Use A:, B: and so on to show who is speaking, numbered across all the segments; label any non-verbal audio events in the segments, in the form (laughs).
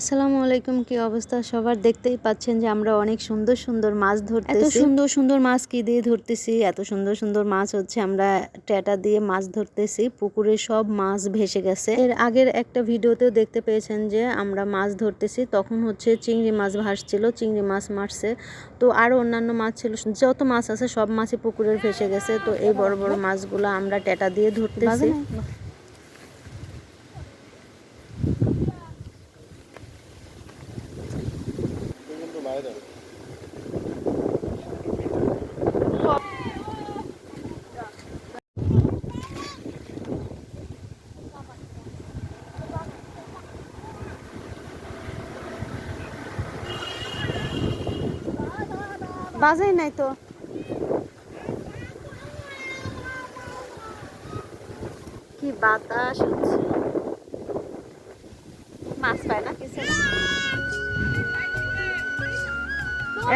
A: আসসালামু আলাইকুম কি অবস্থা? সবার দেখতেই পাচ্ছেন যে আমরা অনেক সুন্দর সুন্দর মাছ ধরতেছি। এত সুন্দর সুন্দর মাছ কি দিয়ে ধরতেছি? এত সুন্দর সুন্দর মাছ হচ্ছে আমরা ট্যাটা দিয়ে মাছ ধরতেছি। পুকুরে সব মাছ ভেসে গেছে। এর আগের একটা ভিডিওতেও দেখতে পেয়েছেন যে আমরা মাছ ধরতেছি তখন হচ্ছে চিংড়ি মাছ ভাসছিল চিংড়ি মাছ মারছে। তো আরও অন্যান্য মাছ ছিল। যত মাছ আছে সব মাছই পুকুরের ভেসে গেছে। তো এই বড় বড় মাছগুলো আমরা ট্যাটা দিয়ে ধরতেছি। বাজাই নাই তো। কি বাতাস হচ্ছে।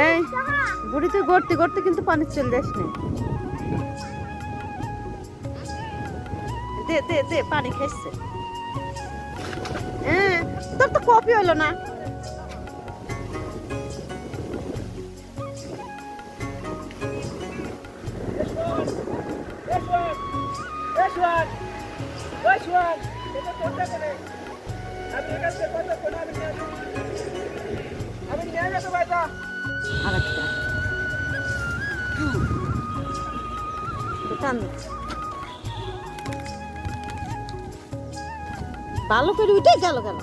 A: এই বুড়ি গড়তে গড়তে কিন্তু পানি চলে যাস নি দে দে দে, পানি খেয়েছে হ্যাঁ তোর তো কপি হলো না!
B: This one!
A: আর একটা টান ভালো করে উঠে গেল গেল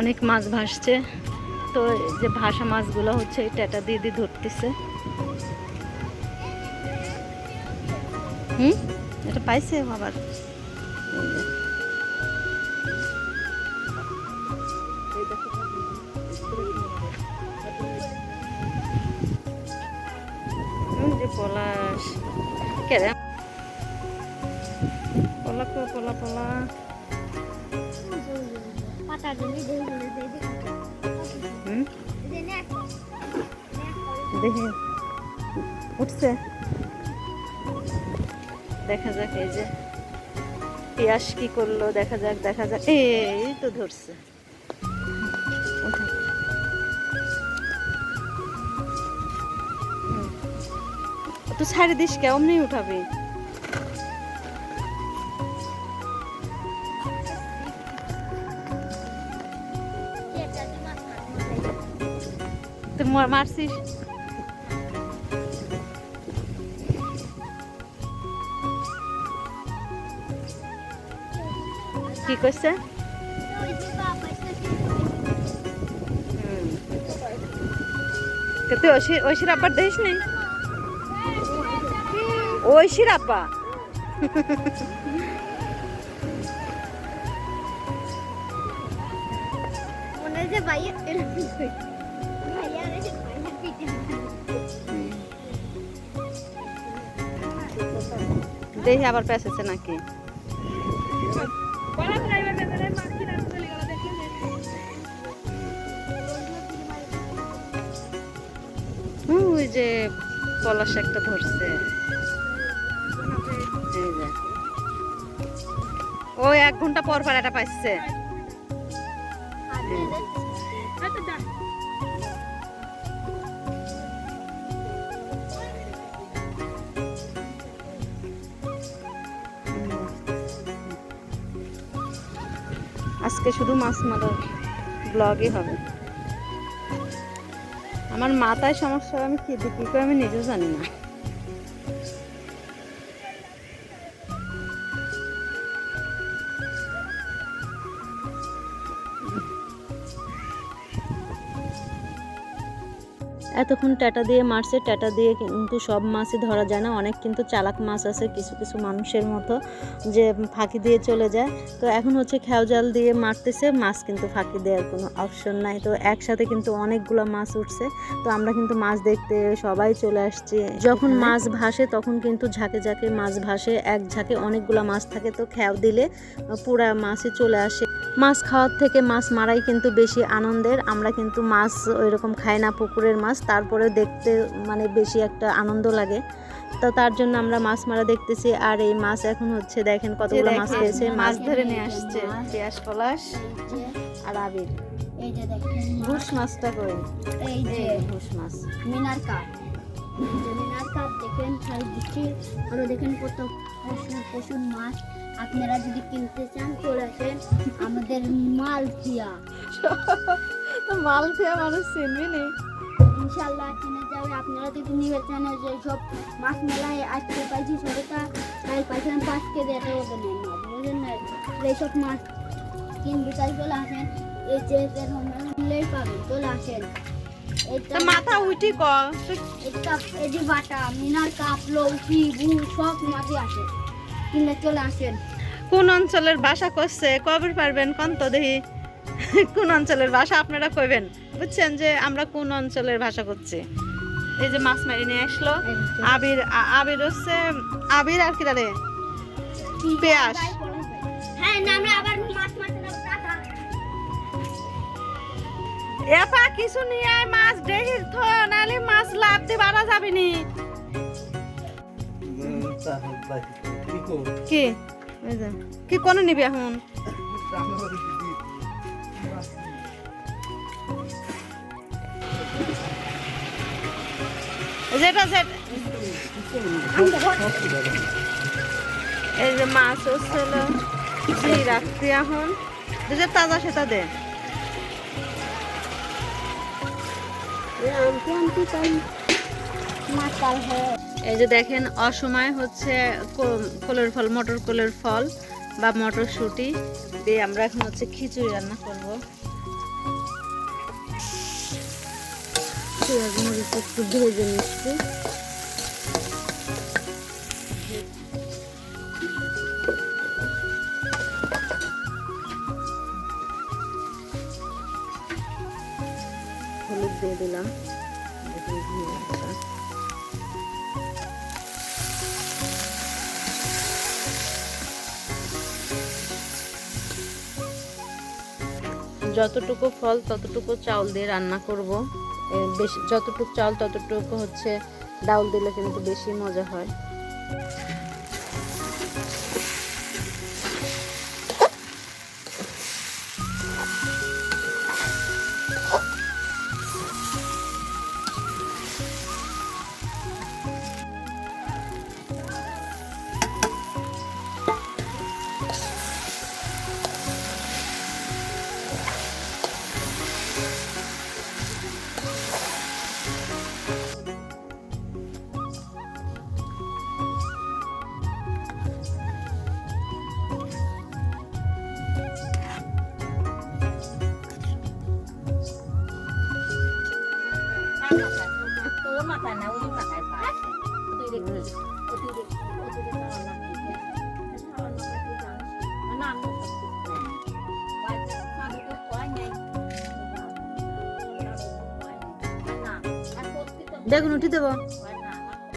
A: অনেক মাছ ভাসছে। তো যে ভাসা মাছগুলো হচ্ছে, এই ট্যাটা দিয়ে ধরতেছে। হুম? পাইছে আবার। পলাশ। পলা দেখে উঠছে। দেখা যাক, এই যে পিয়াস কি করল, দেখা যাক দেখা যাক। এই তো ধরছে। তো ছাড়ে দিস কে অমনি উঠাবি মারছিস? কি। তো তুই ঐশীর আব্বার দেখিস নেই ঐশীর আব্বা। দেখি আবার পেঁচেছে নাকি? যে পলাশ একটা ধরছে। ওই এক ঘণ্টা পর পর এটা পাইছে। আজকে শুধু মাছ মারার ব্লগই হবে। আমার মাথায় সমস্যা আমি কি দেখি আমি নিজেও জানি না। এতক্ষণ ট্যাটা দিয়ে মারছে ট্যাটা দিয়ে কিন্তু সব মাছই ধরা যায় না। অনেক কিন্তু চালাক মাছ আছে কিছু কিছু মানুষের মতো যে ফাঁকি দিয়ে চলে যায়। তো এখন হচ্ছে খেয়াও জাল দিয়ে মারতেছে মাছ কিন্তু ফাঁকি দেওয়ার কোনো অপশন নাই। তো একসাথে কিন্তু অনেকগুলো মাছ উঠছে। তো আমরা কিন্তু মাছ দেখতে সবাই চলে আসছি। যখন মাছ ভাসে তখন কিন্তু ঝাঁকে ঝাঁকে মাছ ভাসে এক ঝাঁকে অনেকগুলো মাছ থাকে। তো খেয়াও দিলে পুরা মাছই চলে আসে। মাছ খাওয়ার থেকে মাছ মারাই কিন্তু বেশি আনন্দের। আমরা কিন্তু মাছ ওইরকম খাই না পুকুরের মাছ। তারপরে দেখতে মানে বেশি একটা আনন্দ লাগে। তো তার জন্য আমরা মাছ মারা দেখতেছি আর এই মাছ এখন হচ্ছে দেখেন কতগুলো মাছ পেয়েছে। মাছ ধরে নিয়ে আসছে পেঁয়াজ পলাশ আর আবির। ঘুষ মাছটা করে
C: এই যে
A: ঘুষ মাছ।
C: মিনার কাপ এই মিনার কাপ দেখেন সাইজ দিচ্ছি আরও দেখেন কত প্রচুর প্রচুর মাছ। আপনারা যদি কিনতে চান চলে আসেন আমাদের মালতিয়া
A: মাল খেয়ে মানুষ চিনবি নি
C: ইনশাল্লাহ কিনে যাবে। আপনারা যদি নিয়ে চান যে সব মাছ মেলায় আজকে পাইছি সবটা তাই পাইছিলাম পাঁচ কেজি এটা ওদের না। বুঝলেন না? এইসব মাছ কিনবে তাই চলে আসেন। এই যে নিলেই পাবেন চলে আসেন।
A: মাথা উঠি ক
C: এই যে বাটা মিনার কাপ লৌকি গুড় সব মাছই আসে। কিনলে চলে আসেন।
A: কোন অঞ্চলের বাসা করছে? কবে পারবেন? কন্ত তো দেখি। কোন অঞ্চলের ভাষা আপনারা কইবেন? বুঝছেন যে আমরা কোন অঞ্চলের ভাষা করছি? এই যে মাছ মারি নিয়ে আসলো। আবির আবির হচ্ছে আবির আর কি রে পেঁয়াজ।
C: হ্যাঁ না আমরা আবার মাছ মাছ টাটা।
A: এপা কিছু নিয়ে আয় মাছ দেখি তো নালে মাছ লাভ দিয়ে বাড়া যাবে নি। কি কি? কোন নিবি এখন? (laughs) যেটা এই যে মাছ হচ্ছিল জি রাখছি এখন। যে তাজা সেটা দে।
C: আমটি আমটি তাই মাছ কাল হয়
A: এই যে দেখেন, অসময় হচ্ছে কোলের ফল, মটর কোলের ফল বা মটরশুঁটি। দিয়ে আমরা এখন হচ্ছে খিচুড়ি রান্না করব। পেঁয়াজ মরিচ একটু ভেজে নিচ্ছি হলুদ দিয়ে দিলাম। যতটুকু ফল, ততটুকু চাউল দিয়ে রান্না করব বেশি যতটুকু চাল ততটুকু হচ্ছে ডাউল দিলে কিন্তু বেশি মজা হয়। বেগুন উঠি দেবো।